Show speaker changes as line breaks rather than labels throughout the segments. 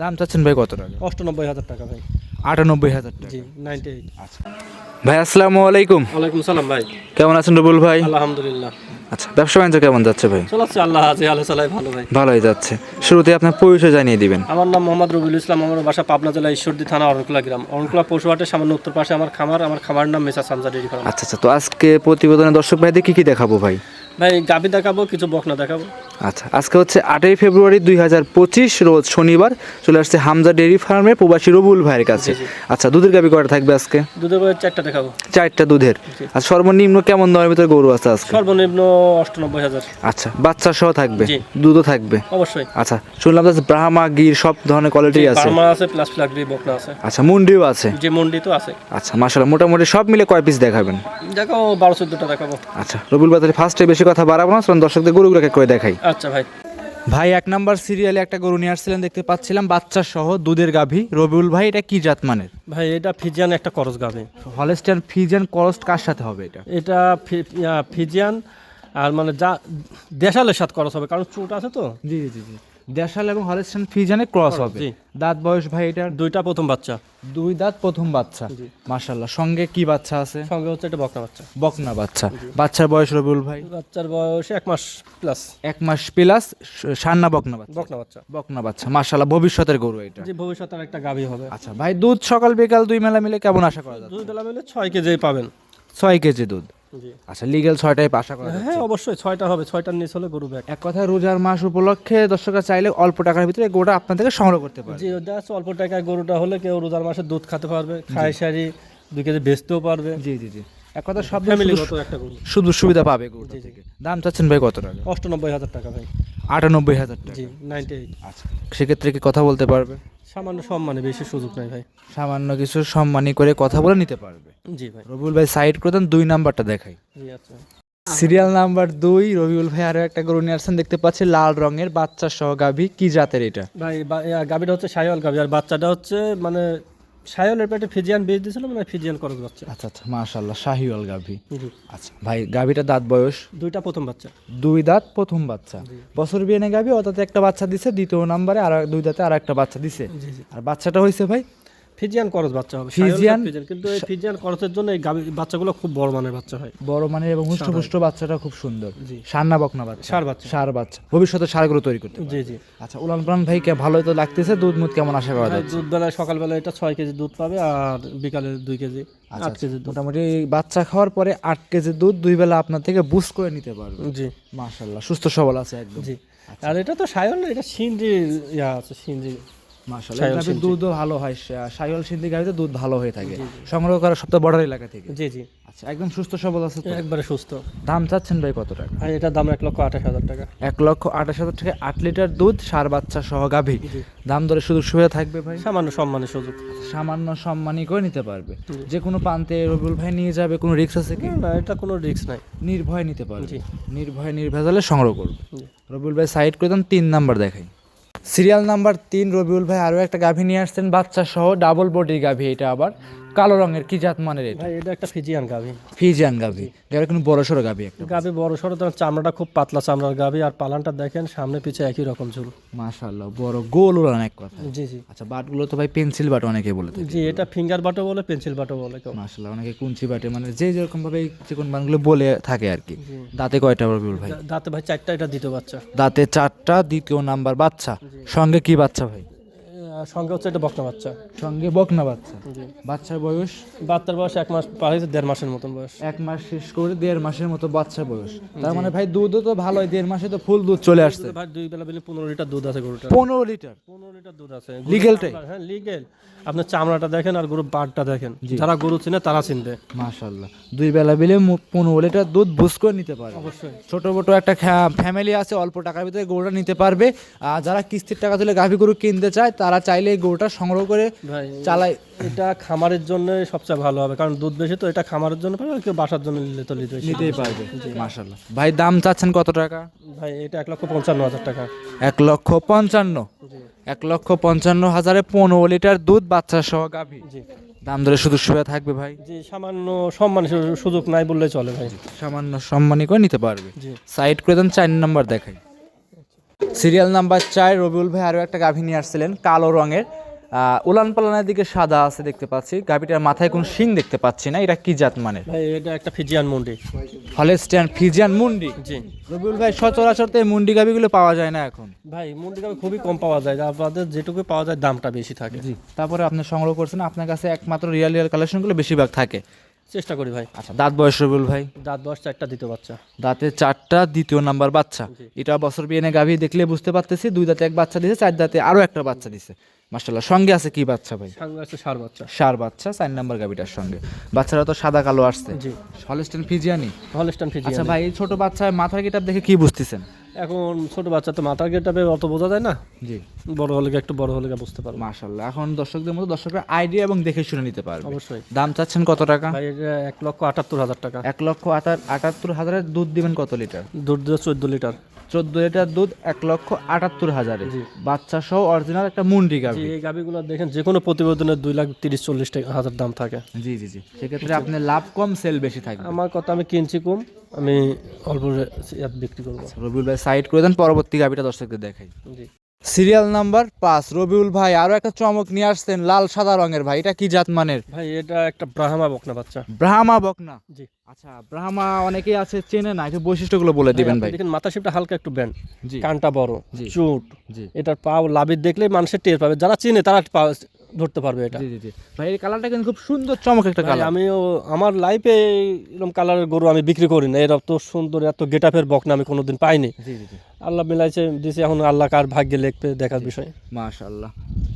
দাম চাচ্ছেন ভাই কত টাকা?
অষ্টানব্বই হাজার টাকা ভাই।
আটানব্বই হাজার টাকা।
জি নাইনটি এইট
আচ্ছা। ভাই আসসালামু আলাইকুম।
ওয়ালাইকুম সালাম ভাই।
কেমন আছেন রবুল ভাই?
আলহামদুলিল্লাহ।
আচ্ছা ব্যবসা বাণিজ্য কেমন যাচ্ছে ভাই?
চলাচ্ছে আল্লাহ আছে আলো চালাই ভালো ভাই।
ভালোই যাচ্ছে। শুরুতে আপনার পরিচয় জানিয়ে দিবেন।
আমার নাম মোহাম্মদ রবিউল ইসলাম আমার বাসা পাবনা জেলা ঈশ্বরদী থানা অরণকুলা গ্রাম। অরণকুলা পশুহাটের সামান্য উত্তর পাশে আমার খামার। আমার খামার নাম মেসা সামজা ডেরি ফার্ম।
আচ্ছা আচ্ছা তো আজকে প্রতিবেদনে দর্শক ভাইদের কি কি দেখাবো ভাই?
ভাই গাভি দেখাবো কিছু বকনা দেখাবো।
আচ্ছা আজকে হচ্ছে আটই ফেব্রুয়ারি দুই হাজার পঁচিশ রোজ শনিবার চলে আসছে হামজা ডেয়ারি ফার্মে প্রবাসী রবুল ভাইয়ের কাছে। আচ্ছা দুধের গাবি কটা থাকবে আজকে?
দুধের চারটা দেখাবো।
চারটা দুধের। আর সর্বনিম্ন কেমন দামের ভিতরে গরু আছে আজকে?
সর্বনিম্ন অষ্টানব্বই হাজার।
আচ্ছা বাচ্চা সহ থাকবে? দুধও থাকবে?
অবশ্যই।
আচ্ছা শুনলাম যে ব্রাহ্মা গির সব ধরনের কোয়ালিটি আছে।
আছে প্লাস বকনা আছে।
আচ্ছা মুন্ডিও আছে?
যে মন্ডি তো আছে।
আচ্ছা মাসাল্লাহ মোটামুটি সব মিলে কয় পিস দেখাবেন?
দেখো বারো চোদ্দটা দেখাবো।
আচ্ছা রবিউল বাজারে ফার্স্টে বেশি কথা বাড়াবো না দর্শকদের গরুগুলোকে করে দেখাই।
আচ্ছা ভাই।
ভাই এক নাম্বার সিরিয়ালে একটা গরু নিয়ে আসছিলেন দেখতে পাচ্ছিলাম বাচ্চা সহ দুধের গাভী। রবিউল ভাই এটা কি জাত মানের?
ভাই এটা ফিজিয়ান একটা করস গাভি।
হলেস্টার ফিজিয়ান করস কার সাথে হবে এটা?
এটা ফিজিয়ান আর মানে যা দেশালের সাথে করস হবে কারণ চুট আছে তো।
জি জি জি। দেশাল এবং হলেস্টার ফিজেনে ক্রস হবে। দাঁত বয়স ভাই এটার?
দুইটা প্রথম বাচ্চা।
দুই দাঁত প্রথম বাচ্চা। মাশাল্লাহ সঙ্গে কি বাচ্চা আছে?
সঙ্গে হচ্ছে এটা বকনা বাচ্চা।
বকনা বাচ্চা। বাচ্চার বয়স রবিউল ভাই?
বাচ্চার বয়স এক মাস প্লাস
এক মাস প্লাস সান্না বকনা বাচ্চা।
বকনা বাচ্চা।
বকনা বাচ্চা। মাশাল্লাহ ভবিষ্যতের গরু এটা।
যে ভবিষ্যতের একটা গাভী হবে।
আচ্ছা ভাই দুধ সকাল বিকাল দুই মেলা মিলে কেমন আশা করা যাচ্ছে?
দুই বেলা মিলে ছয় কেজি পাবেন।
ছয় কেজি দুধ। আচ্ছা লিগেল ছয়টাই আশা করা
হ্যাঁ অবশ্যই ছয়টা হবে ছয়টার নিচে হলে গরু ব্যাগ।
এক কথায় রোজার মাস উপলক্ষে দর্শকরা চাইলে অল্প টাকার ভিতরে গরুটা আপনার থেকে সংগ্রহ করতে পারে
জি ওটা অল্প টাকায় গরুটা হলে কেউ রোজার মাসে দুধ খেতে পারবে খাই সারি দুই কেজি বেচতেও পারবে।
জি জি জি। এক কথা সব
ফ্যামিলিগত একটা গরু।
শুধু সুবিধা পাবে গরু থেকে। দাম চাচ্ছেন ভাই কত টাকা?
অষ্টানব্বই হাজার টাকা ভাই।
আটানব্বই হাজার টাকা
জি নাইনটি এইট
আচ্ছা সেক্ষেত্রে কি কথা বলতে পারবে?
সামান্য সম্মানে বেশি সুযোগ নাই ভাই।
সামান্য কিছু সম্মানী করে কথা বলে নিতে পারবে।
জি ভাই।
রবিউল ভাই সাইড করে দেন দুই নাম্বারটা দেখাই।
জি আচ্ছা।
সিরিয়াল নাম্বার দুই রবিউল ভাই আরও একটা গরু নিয়ে আসছেন দেখতে পাচ্ছি লাল রঙের বাচ্চা সহ গাভী কি জাতের এটা?
ভাই গাভীটা হচ্ছে সায়ল গাভী আর বাচ্চাটা হচ্ছে মানে সায়লের পেটে ফিজিয়ান বীজ দিয়েছিল মানে ফিজিয়ান করজ বাচ্চা।
আচ্ছা আচ্ছা মাশাল্লাহ শাহিওয়াল গাভী। আচ্ছা ভাই গাভীটা দাঁত বয়স?
দুইটা প্রথম বাচ্চা।
দুই দাঁত প্রথম বাচ্চা। বছর বিয়ে গাভী অর্থাৎ একটা বাচ্চা দিছে দ্বিতীয় নাম্বারে আর দুই দাঁতে আর একটা বাচ্চা দিছে। আর বাচ্চাটা হয়েছে ভাই?
ফিজিয়ান করজ বাচ্চা হবে।
ফিজিয়ান?
কিন্তু এই ফিজিয়ান করজের জন্য এই বাচ্চাগুলো খুব বড় মানের বাচ্চা হয়।
বড় মানের এবং হুষ্টপুষ্ট বাচ্চাটা খুব সুন্দর।
জি।
সান্না বকনা বাচ্চা।
ষাঁড় বাচ্চা।
সার বাচ্চা। ভবিষ্যতে সারগুলো তৈরি করতে
জি জি।
আচ্ছা উলান প্রাণ ভাই কে ভালোই তো লাগতেছে দুধ মুধ কেমন আশা করা যাচ্ছে?
দুধ সকালবেলা এটা ছয় কেজি দুধ পাবে আর বিকালে দুই কেজি
আচ্ছা,
আট কেজি দুধ।
মোটামুটি বাচ্চা খাওয়ার পরে আট কেজি দুধ দুই বেলা আপনার থেকে বুস করে নিতে পারবে।
জি।
মাশাল্লাহ সুস্থ সবল আছে একদম।
জি। আর এটা তো সায়ল না এটা সিন্জি ইয়া আছে সিন্জি
মাশাল্লাহ গাভীর দুধও ভালো হয়। সাইল সিন্ধি গাভিতে দুধ ভালো হয়ে থাকে। সংগ্রহ করা সপ্তাহ বর্ডার এলাকা থেকে।
জি জি।
আচ্ছা একদম সুস্থ সবল আছে
একবারে সুস্থ।
দাম চাচ্ছেন ভাই কত টাকা?
এটার দাম এক লক্ষ আঠাশ হাজার টাকা।
এক লক্ষ আঠাশ হাজার টাকা আট লিটার দুধ সার বাচ্চা সহ গাভী। দাম দরে সুযোগ সুবিধা থাকবে ভাই?
সামান্য সম্মানের সুযোগ।
সামান্য সম্মানই করে নিতে পারবে। যে কোনো প্রান্তে রবিউল ভাই নিয়ে যাবে কোনো রিক্স আছে কি?
না এটা কোনো রিস্ক নাই।
নির্ভয় নিতে পারবে। নির্ভয় নির্ভেজালে সংগ্রহ করবে। রবিউল ভাই সাইড করে দেন তিন নাম্বার দেখাই। সিরিয়াল নাম্বার তিন রবিউল ভাই আরও একটা গাভী নিয়ে আসছেন বাচ্চা সহ ডাবল বডির গাভী এটা আবার। কালো রঙের কি জাত মানের এটা?
ভাই এটা একটা ফিজিয়ান গাভি।
ফিজিয়ান গাভী। গাভীর কোনো বড় সড়ো গাভী একটা।
গাভি বড় সড়ো তার চামড়াটা খুব পাতলা চামড়ার গাভি আর পালানটা দেখেন সামনে পিছে একই রকম ঝুল
মাশাল্লাহ বড় গোল উড়ান এক কথা
জি জি।
আচ্ছা বাটগুলো তো ভাই পেন্সিল বাট অনেকে বলে থাকে।
জি এটা ফিঙ্গার বাটো বলে পেন্সিল বাটো বলে কেউ।
মাশাল্লাহ অনেকে কুঞ্চি বাটে মানে যে যেরকম ভাবে চিকন বানগুলো বলে থাকে আর কি। দাঁতে কয়টা রবিউল ভাই?
দাঁতে ভাই চারটা এটা দ্বিতীয় বাচ্চা।
দাঁতে চারটা দ্বিতীয় নাম্বার বাচ্চা। সঙ্গে কি বাচ্চা ভাই?
সঙ্গে হচ্ছে এটা বকনা বাচ্চা।
সঙ্গে বকনা বাচ্চা। বাচ্চার বয়স?
বাচ্চার বয়স এক মাস পার হয়েছে দেড় মাসের মতন বয়স।
এক মাস শেষ করে দেড় মাসের মতো বাচ্চা বয়স। তার মানে ভাই দুধও তো ভালোই দেড় মাসে তো ফুল দুধ চলে আসছে।
ভাই দুই বেলা বেলা পনেরো লিটার দুধ আছে গরুটা
পনেরো লিটার?
পনেরো লিটার দুধ আছে।
Legal টাই?
হ্যাঁ লিগেল আপনার চামড়াটা দেখেন আর গরুর বাটটা দেখেন। যারা গরু চিনে তারা চিনবে।
মাশাল্লাহ দুই বেলা বিলে পনেরো লিটার দুধ বুস করে নিতে পারে
অবশ্যই।
ছোট ছোট একটা ফ্যামিলি আছে অল্প টাকার ভিতরে গরুটা নিতে পারবে। আর যারা কিস্তির টাকা তুলে গাভী গরু কিনতে চায় তারা চাইলে এই গরুটা সংগ্রহ করে
ভাই
চালায়।
এটা খামারের জন্য সবচেয়ে ভালো হবে কারণ দুধ বেশি তো এটা খামারের জন্য পাবে কেউ বাসার জন্য নিলে তো নিতে
নিতেই পারবে। মাশাল্লাহ ভাই দাম চাচ্ছেন কত টাকা?
ভাই এটা এক লক্ষ পঞ্চান্ন হাজার টাকা।
এক লক্ষ পঞ্চান্ন? এক লক্ষ পঞ্চান্ন হাজারে পনেরো লিটার দুধ বাচ্চা সহ গাভী দাম ধরে শুধু সুবিধা থাকবে ভাই?
জি সামান্য সম্মান সুযোগ নাই বললে চলে ভাই।
সামান্য সম্মানী করে নিতে পারবে। সাইড করে দেন চার নাম্বার দেখাই। সিরিয়াল নাম্বার চার রবিউল ভাই আরও একটা গাভী নিয়ে আসছিলেন কালো রঙের। উলান পালানের দিকে সাদা আছে দেখতে পাচ্ছি গাভীটার মাথায় কোনো শিং দেখতে পাচ্ছি না এটা কি জাত মানের?
ভাই এটা একটা ফিজিয়ান মন্ডি।
হলেস্টিয়ান ফিজিয়ান মুন্ডি?
জি।
রবিউল ভাই সচরাচর তো মুন্ডি গাভীগুলো পাওয়া যায় না এখন।
ভাই মুন্ডি গাভী খুবই কম পাওয়া যায় আপনাদের যেটুকু পাওয়া যায় দামটা বেশি থাকে।
জি তারপরে আপনি সংগ্রহ করছেন আপনার কাছে একমাত্র রিয়াল রিয়াল কালেকশনগুলো বেশিরভাগ থাকে।
চেষ্টা করি ভাই।
আচ্ছা দাঁত বয়স রবিউল ভাই?
দাঁত দশ চারটা দ্বিতীয় বাচ্চা।
দাঁতে চারটা দ্বিতীয় নাম্বার বাচ্চা। এটা বছর বিয়ে গাভী দেখলে বুঝতে পারতেছি দুই দাঁতে এক বাচ্চা দিছে চার দাঁতে আরও একটা বাচ্চা দিছে। মার্শাল্লাহ সঙ্গে আছে কি বাচ্চা ভাই?
সঙ্গে আছে সার বাচ্চা।
সার বাচ্চা চার নাম্বার গাভীটার সঙ্গে। বাচ্চারা তো সাদা কালো আসছে।
জি।
হলস্টেন ফিজিয়ানি?
Holstein Friesian.
আচ্ছা ভাই এই ছোট বাচ্চা মাথার গেটাপ দেখে কি বুঝতেছেন?
এখন ছোট বাচ্চা তো মাথার গেটাবে অত বোঝা যায় না।
জি।
বড় হলে একটু বড় হলে বুঝতে পারব।
মার্শাল্লাহ এখন দর্শকদের মতো দর্শকরা আইডিয়া এবং দেখে শুনে নিতে পারবে।
অবশ্যই।
দাম চাচ্ছেন কত টাকা?
ভাই এটা এক লক্ষ আটাত্তর হাজার টাকা।
এক লক্ষ আটাত্তর হাজারের দুধ দিবেন কত লিটার?
দুধ দিয়ে চোদ্দ লিটার।
চোদ্দ লিটার দুধ এক লক্ষ আটাত্তর হাজারে। বাচ্চা সহ অরিজিনাল একটা মুন্ডি গাভি।
এই গাভিগুলো দেখেন যে কোনো প্রতিবেদনের দুই লাখ তিরিশ চল্লিশ হাজার দাম থাকে।
জি জি জি। সেক্ষেত্রে আপনি লাভ কম সেল বেশি থাকে
আমার কথা আমি কিনছি কম আমি অল্প বিক্রি করব।
রবিউল ভাই সাইড করে দেন পরবর্তী গাভিটা দর্শকদের দেখাই।
জি।
সিরিয়াল নাম্বার পাঁচ রবিউল ভাই আরও একটা চমক নিয়ে আসছেন লাল সাদা রঙের ভাই এটা কি জাত মানের?
ভাই এটা একটা ব্রাহ্মা বকনা বাচ্চা।
ব্রাহ্মা বকনা?
জি।
আচ্ছা ব্রাহ্মা অনেকেই আছে চেনে না একটু বৈশিষ্ট্যগুলো বলে দিবেন ভাই।
দেখেন মাথা শিপটা হালকা একটু ব্যান্ড কানটা বড়। চুট। এটার পাও লাভের দেখলে মানুষের টের পাবে। যারা চিনে তারা পা- ধরতে পারবে এটা।
জি জি জি। ভাই এই কালারটা কিন্তু খুব সুন্দর চমক একটা কালার
আমিও আমার লাইফে এরকম কালারের গরু আমি বিক্রি করি না। এর এত সুন্দর এত গেটাপের বকনা আমি কোনোদিন পাইনি।
জি জি
আল্লাহ মিলাইছে দিছে এখন আল্লাহ কার ভাগ্যে লিখবে দেখার বিষয়।
মাশাআল্লাহ।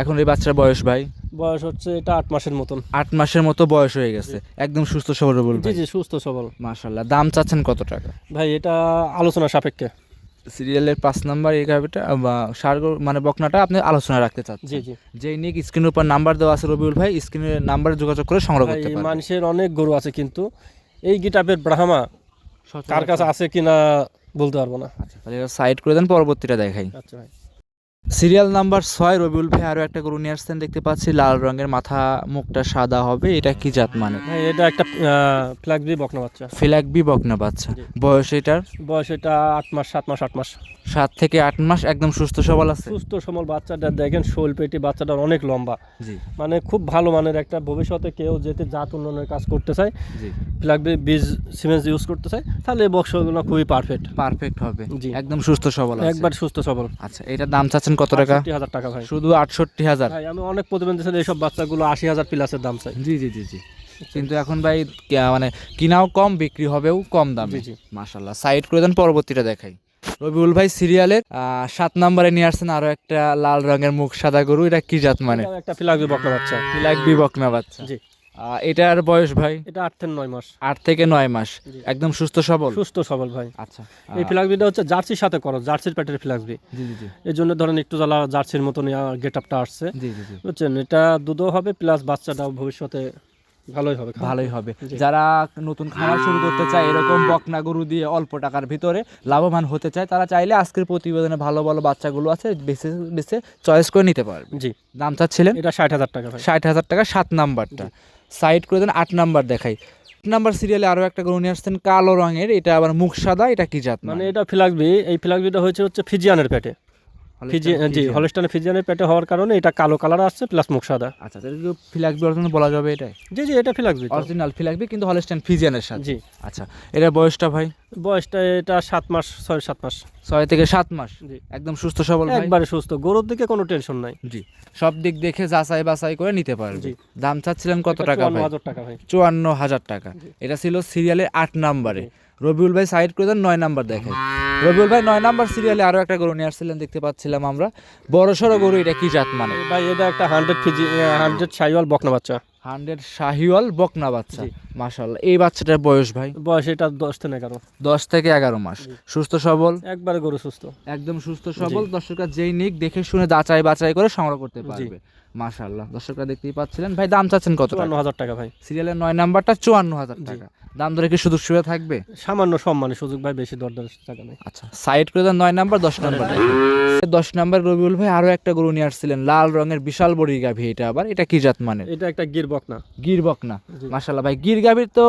এখন এই বাচ্চার বয়স ভাই?
বয়স হচ্ছে এটা আট মাসের মতন।
আট মাসের মতো বয়স হয়ে গেছে। একদম সুস্থ সবল রবিউল
জি জি সুস্থ সবল।
মাশাআল্লাহ। দাম চাচ্ছেন কত টাকা?
ভাই এটা আলোচনা সাপেক্ষে।
সিরিয়ালের পাঁচ নাম্বার এই গাভিটা বা সার মানে বকনাটা আপনি আলোচনা রাখতে চান
জি জি।
যেই নিক স্ক্রিনের উপর নাম্বার দেওয়া আছে রবিউল ভাই স্ক্রিনের নাম্বারে যোগাযোগ করে সংগ্রহ করতে পারেন
মানুষের অনেক গরু আছে কিন্তু এই গিটাপের ব্রাহ্মা কার কাছে আছে কিনা বলতে পারব না।
আচ্ছা সাইড করে দেন পরবর্তীটা দেখাই।
আচ্ছা ভাই।
সিরিয়াল নাম্বার ছয় রবিউল ভাই আরও একটা গরু নিয়ে আসছেন দেখতে পাচ্ছি। লাল রঙের মাথা মুখটা সাদা হবে। এটা কি জাত মানে?
এটা একটা ফ্ল্যাগবি বকনা বাচ্চা।
ফিলাকবি বকনা বাচ্চা। বয়স এটার?
বয়স এটা আট মাস সাত মাস আট মাস।
সাত থেকে আট মাস একদম সুস্থ সবল আছে?
সুস্থ সবল বাচ্চাটা দেখেন শোল পেটি বাচ্চাটা অনেক লম্বা। মানে খুব ভালো মানের একটা ভবিষ্যতে কেউ যেতে জাত উন্নয়নের কাজ করতে চায় ফ্ল্যাগবি বীজ সিমেন্স ইউজ করতে চায় তাহলে এই বক্সগুলো খুবই পারফেক্ট
পারফেক্ট হবে।
জি।
একদম সুস্থ সবল
একবার সুস্থ সবল।
আচ্ছা এটার দাম চাচ্ছেন কত টাকা?
হাজার টাকা ভাই।
শুধু আটষট্টি হাজার?
আমি অনেক প্রতিবেদন দিয়েছিলাম এইসব বাচ্চাগুলো আশি হাজার প্লাসের দাম চাই।
জি জি জি জি। কিন্তু এখন ভাই মানে কিনাও কম বিক্রি হবেও কম দামে।
জি।
সাইড করে দেন পরবর্তীটা দেখাই। রবিউল ভাই সিরিয়ালের সাত নম্বরে নিয়ে আসছেন আরও একটা লাল রঙের মুখ সাদা গরু। এটা কি জাত মানে?
একটা ফ্ল্যাগবি বকনা বাচ্চা।
লাগবি বকনা বাচ্চা।
জি।
এটার বয়স ভাই?
এটা আট থেকে নয় মাস।
আট থেকে নয় মাস। একদম সুস্থ সবল?
সুস্থ সবল ভাই।
আচ্ছা।
এই ফ্ল্যাগবিটা হচ্ছে জার্সির সাথে করো জার্সির প্যাটের
জি
এই জন্য ধরেন একটু জ্বালা জার্সির মতন গেট আপটা আসছে। বুঝছেন? এটা দুধও হবে প্লাস বাচ্চাটাও ভবিষ্যতে ভালোই হবে
ভালোই হবে। যারা নতুন খামার শুরু করতে চায় এরকম বকনা গরু দিয়ে অল্প টাকার ভিতরে লাভবান হতে চায় তারা চাইলে আজকের প্রতিবেদনে ভালো ভালো বাচ্চাগুলো আছে বেছে বেছে চয়েস করে নিতে পারবে।
জি।
দাম চাচ্ছিলেন?
এটা ষাট হাজার টাকা
ষাট হাজার টাকা সাত নাম্বারটা। সাইড করে দেন আট নাম্বার দেখাই। আট নাম্বার সিরিয়ালে আরও একটা গরু নিয়ে আসছেন কালো রঙের এটা আবার মুখ সাদা এটা কি জাত
মানে এটা ফ্ল্যাগবি এই ফ্ল্যাগবিটা হয়েছে হচ্ছে ফিজিয়ানের পেটে। জি হলস্টানের ফিজিয়ানের পেটে হওয়ার কারণে এটা কালো কালার আসছে প্লাস মুখ সাদা।
আচ্ছা তাহলে ফিলাকবি অরিজিনাল বলা যাবে এটাই?
জি জি এটা
অরিজিনাল ফিলাকবি কিন্তু হলস্টাইন ফিজিয়ানের সাথে।
জি।
আচ্ছা এটা বয়সটা ভাই?
বয়সটা এটা সাত মাস ছয় সাত মাস।
ছয় থেকে সাত মাস?
জি।
একদম সুস্থ সবল
একবারে সুস্থ। গরুর দিকে কোনো টেনশন নাই।
জি সব দিক দেখে যাচাই বাছাই করে নিতে পারবে।
জি।
দাম চাচ্ছিলেন কত টাকা
54
ভাই?
হাজার টাকা ভাই।
চুয়ান্ন হাজার টাকা। এটা ছিল সিরিয়ালের আট নাম্বারে। রবিউল ভাই সাইড করে দেন নয় নাম্বার দেখে রবিউল ভাই নয় নাম্বার সিরিয়ালে আরও একটা গরু নিয়ে আসছিলেন দেখতে পাচ্ছিলাম আমরা। বড় সড়ো গরু এটা কি জাত মানে?
ভাই এটা একটা হান্ড্রেড ফিজি হান্ড্রেড সাইওয়াল বকনা বাচ্চা।
হান্ড্রেড শাহিওয়াল বকনা বাচ্চা। মাশাল্লাহ এই বাচ্চাটার বয়স ভাই?
বয়স এটা দশ থেকে এগারো।
দশ থেকে এগারো মাস। সুস্থ সবল?
একবারে গরু সুস্থ।
একদম সুস্থ সবল। দর্শকরা যেই নিক দেখে শুনে যাচাই বাছাই করে সংগ্রহ করতে। পারবে। মাশাল্লাহ দর্শকরা দেখতেই পাচ্ছিলেন। ভাই দাম চাচ্ছেন কত
চুয়ান্ন হাজার টাকা ভাই।
সিরিয়ালের নয় নাম্বারটা চুয়ান্ন হাজার টাকা। দাম ধরে কি সুযোগ সুবিধা থাকবে?
সামান্য সম্মানের সুযোগ ভাই বেশি দরদার টাকা নেই।
আচ্ছা সাইড করে দেন নয় নাম্বার দশ নাম্বার। দশ নাম্বার রবিউল ভাই আরও একটা গরু নিয়ে আসছিলেন লাল রঙের বিশাল বড়ি গাভী এটা আবার এটা কি জাত মানে
এটা একটা গির বকনা।
গির বকনা। মাশাল্লাহ ভাই গির গাভীর তো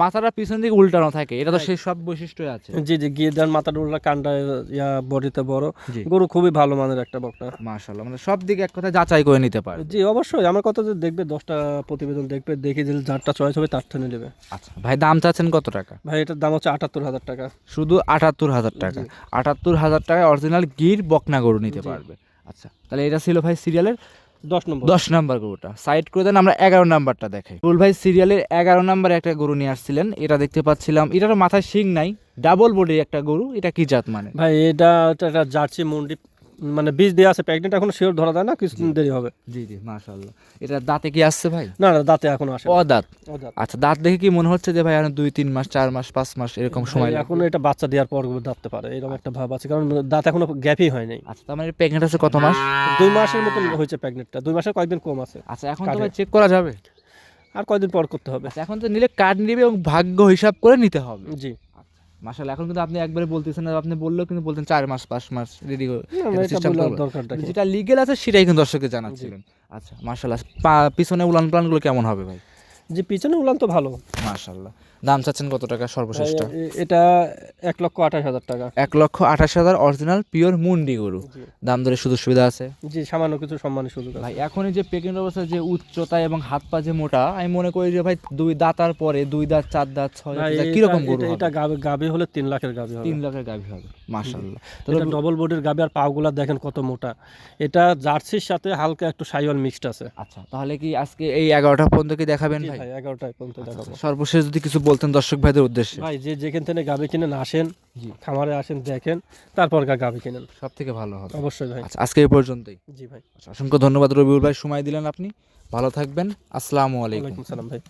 মাথাটা পিছন দিকে উল্টানো থাকে এটা তো সেই সব বৈশিষ্ট্যই আছে।
জি জি গিয়ে দেন মাথাটা উল্টা কান্ডা ইয়া বডিতে বড়। গরু খুবই ভালো মানের একটা বকনা।
মাশাল্লাহ মানে সব দিকে এক কথা যাচাই করে নিতে পারে
জি অবশ্যই আমার কথা যে দেখবে দশটা প্রতিবেদন দেখবে দেখে যে যারটা চয়েস হবে তার ঠেনে নেবে।
আচ্ছা। ভাই দাম চাচ্ছেন কত টাকা?
ভাই এটার দাম হচ্ছে আটাত্তর হাজার টাকা।
শুধু আটাত্তর হাজার টাকা। আটাত্তর হাজার টাকায় অরিজিনাল গির বকনা গরু নিতে পারবে। আচ্ছা তাহলে এটা ছিল ভাই সিরিয়ালের
দশ নম্বর।
দশ নাম্বার গরুটা। সাইড করে দেন আমরা এগারো নাম্বারটা দেখাই। রুল ভাই সিরিয়ালের এগারো নাম্বারে একটা গরু নিয়ে আসছিলেন। এটা দেখতে পাচ্ছিলাম এটার মাথায় শিং নাই ডাবল বডি একটা গরু এটা কি জাত মানে?
ভাই এটা এটা একটা জার্সি মন্ডি মানে বীজ দেওয়া আছে প্যাকেট এখনও শিওর ধরা যায় না কিছুদিন দেরি হবে।
জি জি মাশাল্লাহ এটা দাঁতে কি আসছে ভাই?
না না দাঁতে এখনও আসে
ও দাঁত আচ্ছা দাঁত দেখে কি মনে হচ্ছে যে ভাই আর দুই তিন মাস চার মাস পাঁচ মাস এরকম সময়?
এখনও এটা বাচ্চা দেওয়ার পর দাঁততে পারে এরকম একটা ভাব আছে কারণ দাঁত এখনও গ্যাপই হয় নাই।
আচ্ছা তার মানে প্রেগনেন্ট আছে কত মাস?
দুই মাসের মতন হয়েছে প্যাকেটটা দুই মাসের কয়েকদিন কম আছে।
আচ্ছা এখন তো চেক করা যাবে।
আর কয়েকদিন পর করতে হবে।
আচ্ছা এখন তো নিলে কার্ড নিবে এবং ভাগ্য হিসাব করে নিতে হবে।
জি।
মাসাল এখন কিন্তু আপনি একবারে বলতেছেন না আপনি বললেও কিন্তু বলতেন চার মাস পাঁচ মাস রেডি? যেটা লিগেল আছে সেটাই কিন্তু দর্শককে জানাচ্ছিলেন। আচ্ছা মার্শাল্লাহ পিছনে উলান প্লানগুলো কেমন হবে ভাই?
যে পিছনে উলান তো ভালো।
মার্শাল্লাহ দাম চাচ্ছেন কত টাকা সর্বশ্রেষ্ঠ
এটা এক লক্ষ আঠাশ হাজার টাকা।
এক লক্ষ আঠাশ হাজার অরিজিনাল পিওর মুন্ডি গরু। দাম ধরে সুযোগ সুবিধা আছে?
জি সামান্য কিছু সম্মানের সুযোগ
ভাই এখন এই যে প্রেগনেন্ট অবস্থায় যে উচ্চতা এবং হাত পা যে মোটা আমি মনে করি যে ভাই দুই দাঁতার পরে দুই দাঁত চার দাঁত ছয় দাঁত কীরকম গরু
এটা- গাবে গাবে হলে তিন লাখের গাবে হবে।
তিন লাখের গাভী হবে মার্শাল্লাহ
এটা ডবল বডির গাবে আর পাগুলা দেখেন কত মোটা। এটা জার্সির সাথে হালকা একটু সাইওয়াল মিক্সড আছে।
আচ্ছা তাহলে কি আজকে এই এগারোটা পর্যন্ত কি দেখাবেন ভাই?
এগারোটায় পর্যন্ত দেখাবো।
সর্বশেষ যদি কিছু বলতেন দর্শক ভাইদের উদ্দেশ্যে?
ভাই যে যেখান থেকে গাবে কিনেন আসেন
জি।
খামারে আসেন দেখেন তারপর গা গাবে কিনেন।
সব থেকে ভালো হবে।
অবশ্যই ভাই।
আচ্ছা আজকে এই পর্যন্তই।
জি ভাই।
আচ্ছা, অসংখ্য ধন্যবাদ রবিউল ভাই। সময় দিলেন আপনি। ভালো থাকবেন। আসসালামু আলাইকুম।
সালাম ভাই।